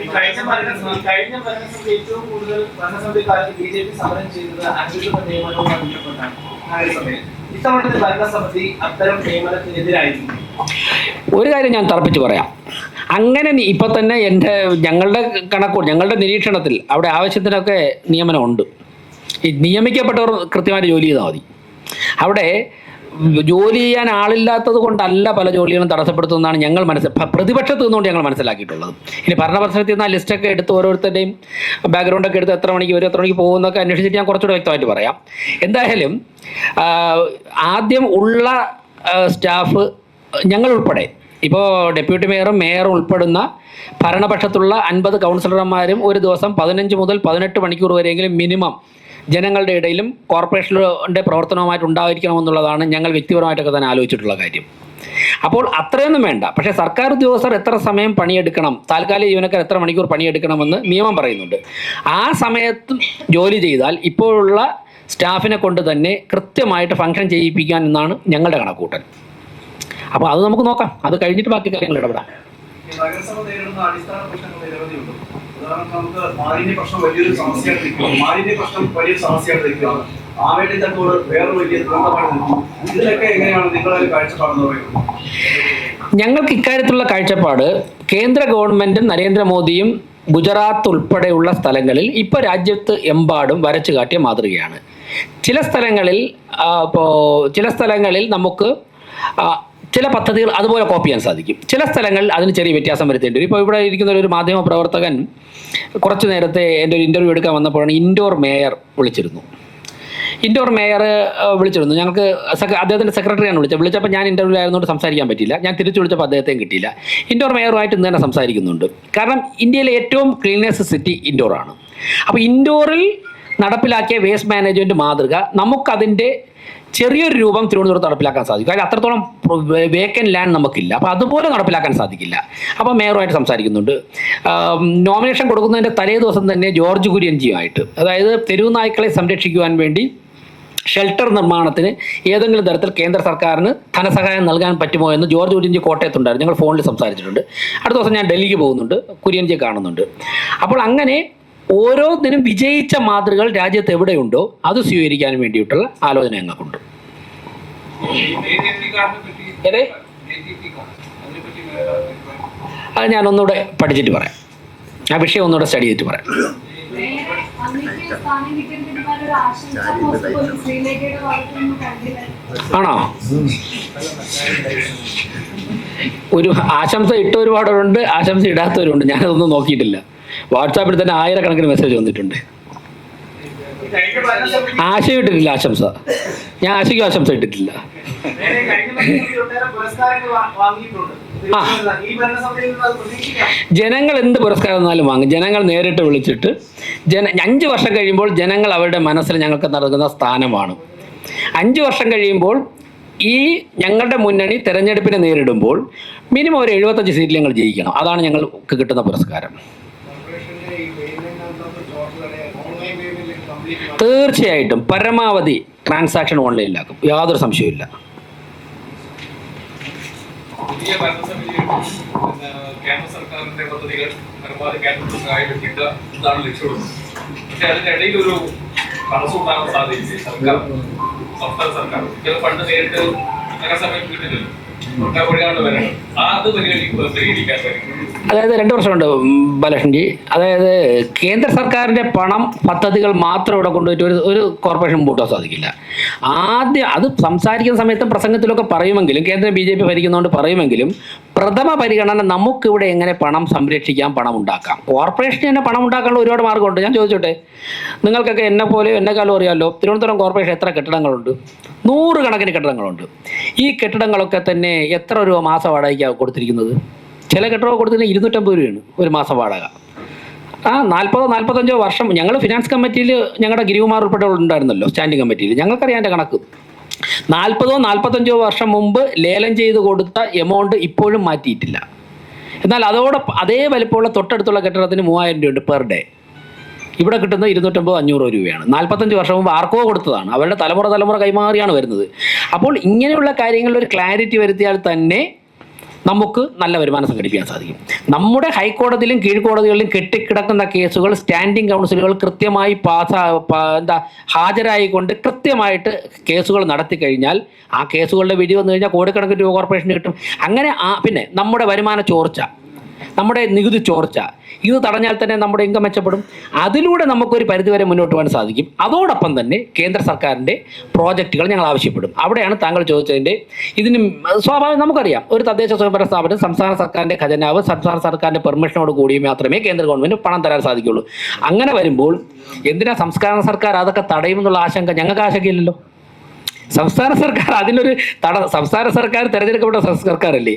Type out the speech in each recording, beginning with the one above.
ഈ കഴിഞ്ഞ ഏറ്റവും കൂടുതൽ ഭരണസമിതി കാലത്ത് ഭരണസമിതി ഒരു കാര്യം ഞാൻ തറപ്പിച്ച് പറയാം. അങ്ങനെ ഇപ്പൊ തന്നെ എന്റെ ഞങ്ങളുടെ കണക്കോ ഞങ്ങളുടെ നിരീക്ഷണത്തിൽ അവിടെ ആവശ്യത്തിനൊക്കെ നിയമനമുണ്ട്. ഈ നിയമിക്കപ്പെട്ടവർ കൃത്യമായിട്ട് ജോലി ചെയ്താൽ മതി. അവിടെ ജോലി ചെയ്യാൻ ആളില്ലാത്തത് കൊണ്ടല്ല പല ജോലികളും തടസ്സപ്പെടുത്തുന്നതാണ് ഞങ്ങൾ മനസ്സിൽ പ്രതിപക്ഷത്ത് നിന്നുകൊണ്ട് ഞങ്ങൾ മനസ്സിലാക്കിയിട്ടുള്ളത്. ഇനി ഭരണപക്ഷത്തിൽ നിന്ന് ആ ലിസ്റ്റൊക്കെ എടുത്ത് ഓരോരുത്തരുടെയും ബാക്ക്ഗ്രൗണ്ടൊക്കെ എടുത്ത് എത്ര മണിക്ക് വരും എത്ര മണിക്ക് പോകുന്നൊക്കെ അന്വേഷിച്ചിട്ട് ഞാൻ കുറച്ചുകൂടെ വ്യക്തമായിട്ട് പറയാം. എന്തായാലും ആദ്യം ഉള്ള സ്റ്റാഫ് ഞങ്ങൾ ഉൾപ്പെടെ. ഇപ്പോൾ ഡെപ്യൂട്ടി മേയറും മേയറും ഉൾപ്പെടുന്ന ഭരണപക്ഷത്തുള്ള അൻപത് കൗൺസിലർമാരും ഒരു ദിവസം പതിനഞ്ച് മുതൽ പതിനെട്ട് മണിക്കൂർ വരെയെങ്കിലും മിനിമം ജനങ്ങളുടെ ഇടയിലും കോർപ്പറേഷന്റെ പ്രവർത്തനവുമായിട്ട് ഉണ്ടായിരിക്കണമെന്നുള്ളതാണ് ഞങ്ങൾ വ്യക്തിപരമായിട്ടൊക്കെ തന്നെ ആലോചിച്ചിട്ടുള്ള കാര്യം. അപ്പോൾ അത്രയൊന്നും വേണ്ട. പക്ഷേ സർക്കാർ ഉദ്യോഗസ്ഥർ എത്ര സമയം പണിയെടുക്കണം താൽക്കാലിക ജീവനക്കാർ എത്ര മണിക്കൂർ പണിയെടുക്കണമെന്ന് നിയമം പറയുന്നുണ്ട്. ആ സമയത്ത് ജോലി ചെയ്താൽ ഇപ്പോഴുള്ള സ്റ്റാഫിനെ കൊണ്ട് തന്നെ കൃത്യമായിട്ട് ഫംഗ്ഷൻ ചെയ്യിപ്പിക്കാൻ എന്നാണ് ഞങ്ങളുടെ കണക്കൂട്ടൽ. അപ്പോൾ അത് നമുക്ക് നോക്കാം. അത് കഴിഞ്ഞിട്ട് ബാക്കി കാര്യങ്ങൾ ഇടപെടാം. ഉദാഹരണം നമുക്ക് മാലിന്യ പ്രശ്നം വലിയൊരു സമസ്യയായിട്ട് നിൽക്കുകയാണ്. മാലിന്യ പ്രശ്നം വലിയൊരു സമസ്യയായിട്ട് നിൽക്കുകയാണ്. ആവേണ്ടി തട്ടോട് വേറെ വലിയ ദുരന്തമായിട്ട് നിൽക്കുന്നു ഇതിലൊക്കെ എങ്ങനെയാണ് നിങ്ങളൊരു കാഴ്ചപ്പാടെന്ന് പറയുന്നത്? ഞങ്ങൾക്ക് ഇക്കാര്യത്തിലുള്ള കാഴ്ചപ്പാട് കേന്ദ്ര ഗവൺമെന്റും നരേന്ദ്രമോദിയും ഗുജറാത്ത് ഉൾപ്പെടെയുള്ള സ്ഥലങ്ങളിൽ ഇപ്പോൾ രാജ്യത്ത് എമ്പാടും വരച്ചു കാട്ടിയ മാതൃകയാണ്. ചില സ്ഥലങ്ങളിൽ ഇപ്പോ ചില സ്ഥലങ്ങളിൽ നമുക്ക് ചില പദ്ധതികൾ അതുപോലെ കോപ്പി ചെയ്യാൻ സാധിക്കും. ചില സ്ഥലങ്ങളിൽ അതിന് ചെറിയ വ്യത്യാസം വരുത്തേണ്ടി വരും. ഇപ്പോൾ ഇവിടെ ഇരിക്കുന്ന ഒരു മാധ്യമ പ്രവർത്തകൻ കുറച്ച് നേരത്തെ എന്റെ ഒരു ഇന്റർവ്യൂ എടുക്കാൻ വന്നപ്പോഴാണ് ഇൻഡോർ മേയർ വിളിച്ചിരുന്നു. ഇൻഡോർ മേയർ വിളിച്ചിരുന്നു. ഞങ്ങൾക്ക് അദ്ദേഹത്തിന്റെ സെക്രട്ടറിയാണ് വിളിച്ചത്. വിളിച്ചപ്പോൾ ഞാൻ ഇന്റർവ്യൂ ആയതുകൊണ്ട് സംസാരിക്കാൻ പറ്റിയില്ല. ഞാൻ തിരിച്ചു വിളിച്ചപ്പോൾ അദ്ദേഹത്തെയും കിട്ടിയില്ല. ഇൻഡോർ മേയറുമായിട്ട് ഇന്ന് തന്നെ സംസാരിക്കുന്നുണ്ട്. കാരണം ഇന്ത്യയിലെ ഏറ്റവും ക്ലീനസ്റ്റ് സിറ്റി ഇൻഡോറാണ് അപ്പോൾ ഇൻഡോറിൽ നടപ്പിലാക്കിയ വേസ്റ്റ് മാനേജ്മെന്റ് മാതൃക നമുക്കതിന്റെ ചെറിയൊരു രൂപം തിരുവനന്തപുരത്ത് നടപ്പിലാക്കാൻ സാധിക്കും. കാര്യം അത്രത്തോളം വേക്കൻ ലാൻഡ് നമുക്കില്ല. അപ്പോൾ അതുപോലെ നടപ്പിലാക്കാൻ സാധിക്കില്ല. അപ്പോൾ മേയറുമായിട്ട് സംസാരിക്കുന്നുണ്ട്. നോമിനേഷൻ കൊടുക്കുന്നതിന്റെ തലേ ദിവസം തന്നെ ജോർജ് കുര്യൻജിയുമായിട്ട്. അതായത് തെരുവ് നായ്ക്കളെ സംരക്ഷിക്കുവാൻ വേണ്ടി ഷെൽട്ടർ നിർമ്മാണത്തിന് ഏതെങ്കിലും തരത്തിൽ കേന്ദ്ര സർക്കാരിന് ധനസഹായം നൽകാൻ പറ്റുമോ എന്ന് ജോർജ് കുര്യൻജി കോട്ടയത്തുണ്ടായിരുന്നു. ഞങ്ങൾ ഫോണിൽ സംസാരിച്ചിട്ടുണ്ട്. അടുത്ത ദിവസം ഞാൻ ഡൽഹിക്ക് പോകുന്നുണ്ട്. കുര്യൻജിയെ കാണുന്നുണ്ട്. അപ്പോൾ അങ്ങനെ ഓരോന്നിനും വിജയിച്ച മാതൃകൾ രാജ്യത്ത് എവിടെയുണ്ടോ അത് സ്വീകരിക്കാൻ വേണ്ടിയിട്ടുള്ള ആലോചന ഞങ്ങൾക്കുണ്ട്. അത് ഞാൻ ഒന്നുകൂടെ പഠിച്ചിട്ട് പറയാം. ആ വിഷയം ഒന്നുകൂടെ സ്റ്റഡി ചെയ്തിട്ട് പറയാം. ആണോ? ഒരു ആശംസ ഇട്ട ഒരുപാടുണ്ട് ആശംസ ഇടാത്തവരുണ്ട്. ഞാനതൊന്നും നോക്കിയിട്ടില്ല. വാട്സാപ്പിൽ തന്നെ ആയിരക്കണക്കിന് മെസ്സേജ് വന്നിട്ടുണ്ട്. ആശ ഇട്ടിട്ടില്ല ആശംസ. ഞാൻ ആശയ്ക്കും ആശംസ ഇട്ടിട്ടില്ല. ജനങ്ങൾ എന്ത് പുരസ്കാരം എന്നാലും വാങ്ങും. ജനങ്ങൾ നേരിട്ട് വിളിച്ചിട്ട് ജന അഞ്ച് വർഷം കഴിയുമ്പോൾ ജനങ്ങൾ അവരുടെ മനസ്സിൽ ഞങ്ങൾക്ക് നൽകുന്ന സ്ഥാനമാണ്. അഞ്ച് വർഷം കഴിയുമ്പോൾ ഈ ഞങ്ങളുടെ മുന്നണി തെരഞ്ഞെടുപ്പിനെ നേരിടുമ്പോൾ മിനിമം ഒരു എഴുപത്തഞ്ച് സീറ്റിൽ ഞങ്ങൾ ജയിക്കണം. അതാണ് ഞങ്ങൾക്ക് കിട്ടുന്ന പുരസ്കാരം. തീർച്ചയായിട്ടും പരമാവധി ട്രാൻസാക്ഷൻ ഓൺലൈനിലാക്കും യാതൊരു സംശയമില്ല പക്ഷെ അതിനിടയിൽ ഒരു സർക്കാർ സർക്കാർ. ഫണ്ട് നേരിട്ട് നഗരസഭയിൽ കിട്ടുന്നില്ല അതായത് രണ്ട് വർഷമുണ്ട് ബാലകൃഷ്ണൻജി. അതായത് കേന്ദ്ര സർക്കാരിന്റെ പണം പദ്ധതികൾ മാത്രം ഇവിടെ കൊണ്ടുപോയിട്ട് ഒരു ഒരു കോർപ്പറേഷൻ പൂട്ടാൻ സാധിക്കില്ല. ആദ്യം അത് സംസാരിക്കുന്ന സമയത്തും പ്രസംഗത്തിലൊക്കെ പറയുമെങ്കിലും കേന്ദ്ര ബി ജെ പി ഭരിക്കുന്നതുകൊണ്ട് പറയുമെങ്കിലും പ്രഥമ പരിഗണന നമുക്കിവിടെ എങ്ങനെ പണം സംരക്ഷിക്കാം പണം ഉണ്ടാക്കാം? കോർപ്പറേഷന് തന്നെ പണം ഉണ്ടാക്കാനുള്ള ഒരുപാട് മാർഗമുണ്ട്. ഞാൻ ചോദിച്ചോട്ടെ? നിങ്ങൾക്കൊക്കെ എന്നെ പോലെ എന്നെക്കാളും അറിയാമല്ലോ തിരുവനന്തപുരം കോർപ്പറേഷൻ എത്ര കെട്ടിടങ്ങളുണ്ട്? നൂറുകണക്കിന് കെട്ടിടങ്ങളുണ്ട്. ഈ കെട്ടിടങ്ങളൊക്കെ തന്നെ എത്ര രൂപ മാസം വാടകയ്ക്കാണ് കൊടുത്തിരിക്കുന്നത്? ചില കെട്ടിടമൊക്കെ കൊടുത്തിരുന്ന ഇരുന്നൂറ്റമ്പത് രൂപയാണ് ഒരു മാസം വാടക. ആ നാൽപ്പതോ നാൽപ്പത്തഞ്ചോ വർഷം ഞങ്ങൾ ഫിനാൻസ് കമ്മിറ്റിയിൽ ഞങ്ങളുടെ ഗിരിവുമാർ ഉൾപ്പെടെ ഉണ്ടായിരുന്നല്ലോ സ്റ്റാൻഡിംഗ് കമ്മിറ്റിയിൽ ഞങ്ങൾക്കറിയാം എന്റെ കണക്ക്. നാൽപ്പതോ നാൽപ്പത്തഞ്ചോ വർഷം മുമ്പ് ലേലം ചെയ്ത് കൊടുത്ത എമൗണ്ട് ഇപ്പോഴും മാറ്റിയിട്ടില്ല. എന്നാൽ അതോടെ അതേ വലിപ്പമുള്ള തൊട്ടടുത്തുള്ള കെട്ടിടത്തിന് മൂവായിരം രൂപയുണ്ട് പെർ ഡേ ഇവിടെ കിട്ടുന്ന ഇരുന്നൂറ്റമ്പത് അഞ്ഞൂറ് രൂപയാണ്. നാൽപ്പത്തഞ്ച് വർഷം മുമ്പ് ആർക്കോ കൊടുത്തതാണ്. അവരുടെ തലമുറ തലമുറ കൈമാറിയാണ് വരുന്നത്. അപ്പോൾ ഇങ്ങനെയുള്ള കാര്യങ്ങളിൽ ഒരു ക്ലാരിറ്റി വരുത്തിയാൽ തന്നെ നമുക്ക് നല്ല വരുമാനം സംഘടിപ്പിക്കാൻ സാധിക്കും. നമ്മുടെ ഹൈക്കോടതിയിലും കീഴ്ക്കോടതികളിലും കെട്ടിക്കിടക്കുന്ന കേസുകൾ സ്റ്റാൻഡിംഗ് കൗൺസിലുകൾ കൃത്യമായി പാസ് എന്താ ഹാജരായിക്കൊണ്ട് കൃത്യമായിട്ട് കേസുകൾ നടത്തി കഴിഞ്ഞാൽ ആ കേസുകളുടെ വിധി വന്നു കഴിഞ്ഞാൽ കോടിക്കണക്കിന് രൂപ കോർപ്പറേഷന് കിട്ടും. അങ്ങനെ ആ പിന്നെ നമ്മുടെ വരുമാന ചോർച്ച. നമ്മുടെ നികുതി ചോർച്ച. ഇത് തടഞ്ഞാൽ തന്നെ നമ്മുടെ ഇൻകം മെച്ചപ്പെടും. അതിലൂടെ നമുക്കൊരു പരിധിവരെ മുന്നോട്ട് പോകാൻ സാധിക്കും. അതോടൊപ്പം തന്നെ കേന്ദ്ര സർക്കാരിന്റെ പ്രോജക്റ്റുകൾ ഞങ്ങൾ ആവശ്യപ്പെടും. അവിടെയാണ് താങ്കൾ ചോദിച്ചതിന്റെ ഇതിന് സ്വാഭാവികം നമുക്കറിയാം. ഒരു തദ്ദേശ സ്വയംഭരണ സ്ഥാപനം സംസ്ഥാന സർക്കാരിന്റെ ഖജനാവ് സംസ്ഥാന സർക്കാരിന്റെ പെർമിഷനോട് കൂടി മാത്രമേ കേന്ദ്ര ഗവൺമെന്റ് പണം തരാൻ സാധിക്കുള്ളൂ. അങ്ങനെ വരുമ്പോൾ എന്തിനാ സംസ്ഥാന സർക്കാർ അതൊക്കെ തടയുമെന്നുള്ള ആശങ്ക? ഞങ്ങൾക്ക് ആശങ്കയില്ലല്ലോ. സംസ്ഥാന സർക്കാർ അതിനൊരു തട സംസ്ഥാന സർക്കാർ തിരഞ്ഞെടുക്കപ്പെട്ട സർക്കാരല്ലേ?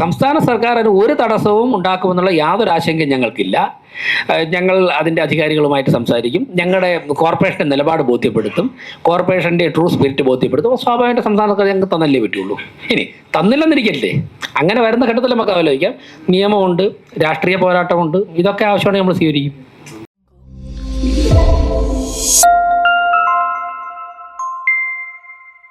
സംസ്ഥാന സർക്കാർ അതിന് ഒരു തടസ്സവും ഉണ്ടാക്കുമെന്നുള്ള യാതൊരു ആശങ്കയും ഞങ്ങൾക്കില്ല. ഞങ്ങൾ അതിന്റെ അധികാരികളുമായിട്ട് സംസാരിക്കും. ഞങ്ങളുടെ കോർപ്പറേഷന്റെ നിലപാട് ബോധ്യപ്പെടുത്തും. കോർപ്പറേഷന്റെ ട്രൂ സ്പിരിറ്റ് ബോധ്യപ്പെടുത്തും. സ്വാഭാവികമായിട്ട് സംസ്ഥാന സർക്കാർ ഞങ്ങൾക്ക് തന്നല്ലേ പറ്റുള്ളൂ. ഇനി തന്നില്ലെന്നിരിക്കല്ലേ? അങ്ങനെ വരുന്ന ഘട്ടത്തിൽ നമുക്ക് ആലോചിക്കാം. നിയമമുണ്ട് രാഷ്ട്രീയ പോരാട്ടമുണ്ട്. ഇതൊക്കെ ആവശ്യമാണ് നമ്മൾ സ്വീകരിക്കും.